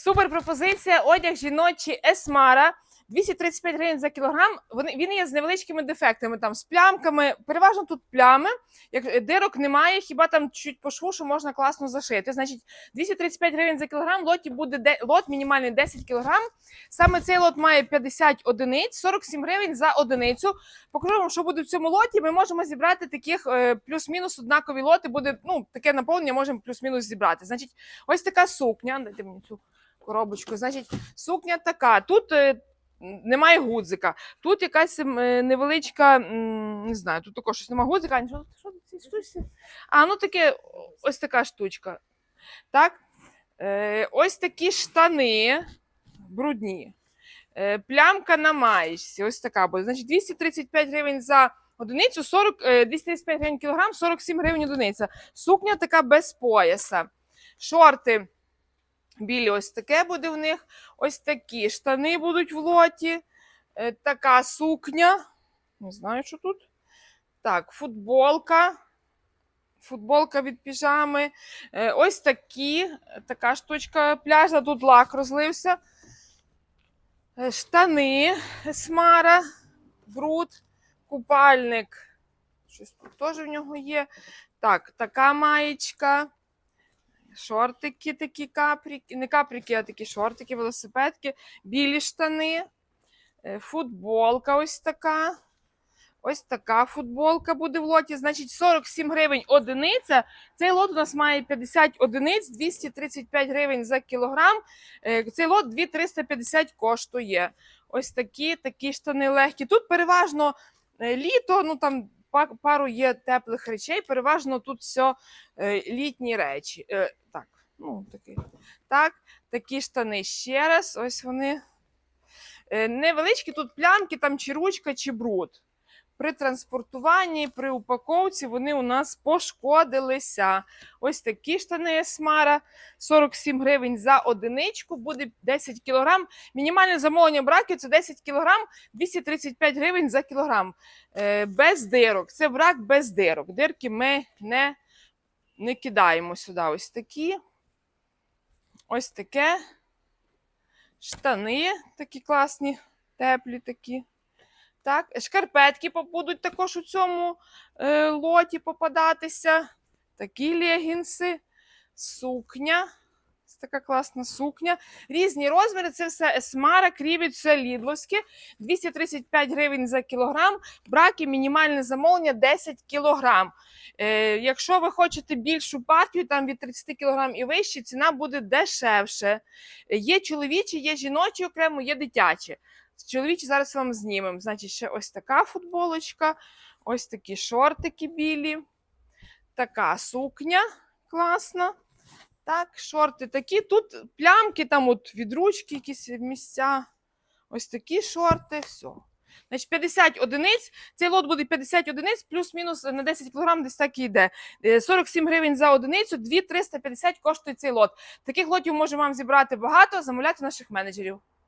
Супер пропозиція. Одяг жіночий Есмара. 235 гривень за кілограм. Вони він є з невеличкими дефектами, там з плямками. Переважно тут плями. Як е, дирок немає, хіба там чуть по шву, що можна класно зашити. Значить, 235 гривень за кілограм. Лоті буде де, лот мінімальний 10 кілограм. Саме цей лот має 50 одиниць, 47 гривень за одиницю. Покажу вам, що буде в цьому лоті. Ми можемо зібрати таких е, плюс-мінус однакові лоти. Буде ну таке наповнення, можемо плюс-мінус зібрати. Значить, ось така сукня. Дайте мені цю коробочку. Значить, сукня така. Тут е, немає гудзика. Тут якась е, невеличка, не знаю, тут також щось немає гудзика. Що, що цій штучці? А, ну таке, ось така штучка. Так? Е, ось такі штани брудні. Е, плямка на маєчці. Ось така буде. Значить, 235 гривень за одиницю, 40, е, 235 гривень кілограм, 47 гривень одиниця. Сукня така без пояса. Шорти білі, ось таке буде в них. Ось такі штани будуть в лоті. Е, така сукня. Не знаю, що тут. Так, футболка. Футболка від піжами. Е, ось такі. Така штучка пляжа, тут лак розлився. Е, Штани смара, бруд, купальник. Щось тут теж в нього є. Так, така маєчка. Шортики такі капріки, не капріки, а такі шортики, велосипедки, білі штани, е, футболка ось така. Ось така футболка буде в лоті. Значить, 47 гривень одиниця. Цей лот у нас має 50 одиниць, 235 гривень за кілограм. Е, Цей лот 2350 коштує. Ось такі, такі штани легкі. Тут переважно е, літо, ну там пару є теплих речей. Переважно тут все літні речі. Е, Так, ну такі. Так, такі штани ще раз. Ось вони. Е, Невеличкі тут плямки, там чи ручка, чи бруд. При транспортуванні, при упаковці вони у нас пошкодилися. Ось такі штани Есмара, 47 гривень за одиничку, буде 10 кілограм. Мінімальне замовлення браків це 10 кілограм, 235 гривень за кілограм. Е, без дирок. Це брак без дирок. Дирки ми не, не кидаємо сюди. Ось такі. Ось таке. Штани такі класні, теплі такі. Так, шкарпетки будуть також у цьому е, лоті попадатися. Такі легінси, сукня. Ось Така класна сукня. Різні розміри. Це все есмара, крівіт, все лідловське. 235 гривень за кілограм. Браки мінімальне замовлення 10 кілограм. Е, якщо ви хочете більшу партію, там від 30 кілограм і вище, ціна буде дешевше. Є чоловічі, є жіночі окремо, є дитячі. Чоловічі зараз вам знімемо. Значить, ще ось така футболочка, ось такі шортики білі, така сукня класна. Так, шорти такі. Тут плямки, там от від ручки якісь місця. Ось такі шорти. Все. Значить, 50 одиниць. Цей лот буде 50 одиниць, плюс-мінус на 10 кг десь так і йде. Е, 47 гривень за одиницю, 2 350 коштує цей лот. Таких лотів можемо вам зібрати багато, замовляти наших менеджерів.